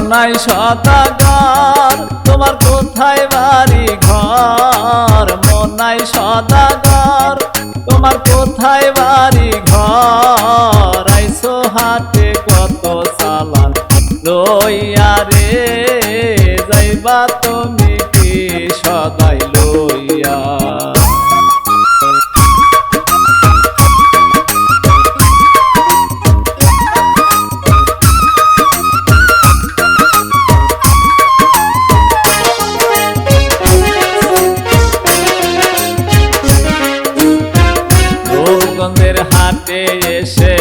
মনাই সদাগর, তোমার কোথায় বাড়ি ঘর? মনাই সদাগর, তোমার কোথায় বাড়ি ঘর? আইসো হাতে কত সালান লইয়া রে, যাইবা তুমি কি সদাই রূপগঞ্জের হাটে এসে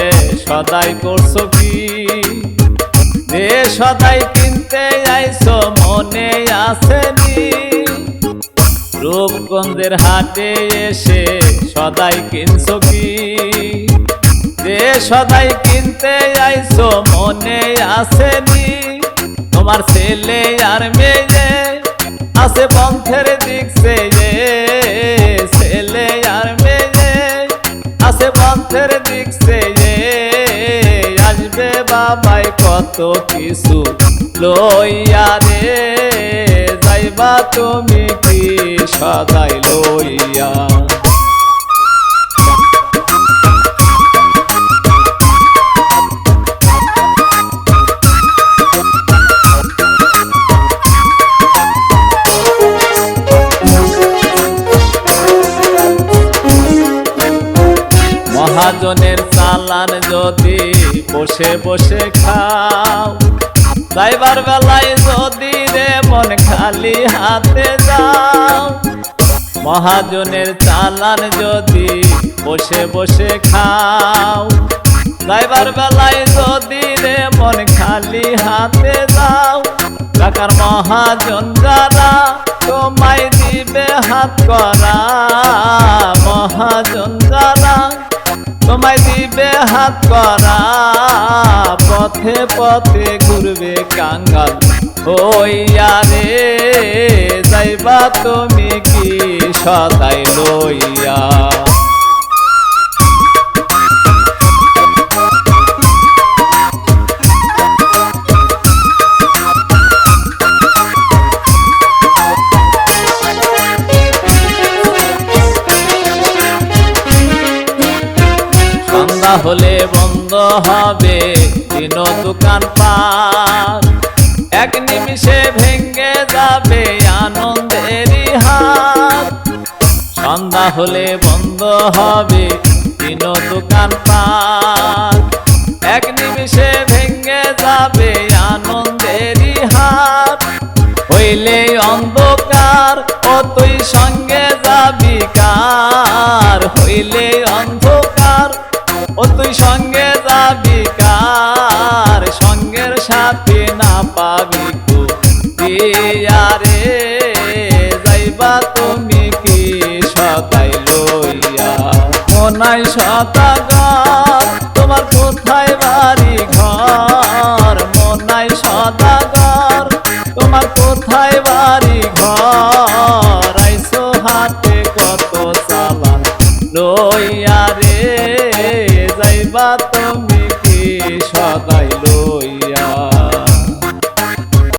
সদাই করছ কি? যে সদাই কিনতে আইছো, মনে আসেনি রূপগঞ্জের হাটে এসে সদাই কিনছো কি? যে সদাই কিনতে আইছো, মনে আসেনি তোমার ছেলে আর মেয়ে আছে পন্থের দিক সে পন্থের দিক সে আসবে বাবাই কত কিছু লইয়া রে। যাইবা তুমি কি সদাই লইয়া মহাজনের চালান যদি বসে বসে খাও। যাইবার বেলায় যদি রে মন খালি হাতে যাও। মহাজনের চালান যদি বসে বসে খাও। যাইবার বেলায় যদি রে মন খালি হাতে যাও। কাকার মহাজন যারা তোমায় দিবে হাত করা মহাজন তোমায় দিবে হাত করা, পথে পথে ঘুরবে কাঙ্গাল। হইয়া রে, যাইবা তুমি কি সদাই লইয়া? হলে বন্ধ হবে দিন দোকান পার। এক নিমিষে ভেঙ্গে যাবে আনন্দেরই হাত সন্ধ্যা হলে বন্ধ হবে দিন দোকান পার। এক নিমিষে ভেঙ্গে যাবে আনন্দেরই হাত হইলে অন্ধকার ও তুই সঙ্গে যাবি কার? হইলে অন্ধকার ও তুই সঙ্গে যাবি কার? সঙ্গের সাথে না পাবি কো? রে, যাইবা তুমি কি সদাই লইয়া? মনাই সদাগর, তোমার কোথায় বাড়ি ঘর? মনাই সদাগর, তোমার কোথায় বাড়ি ঘর? আইসো হাতে কত চালান লইয়া রে। যাইবা তুমি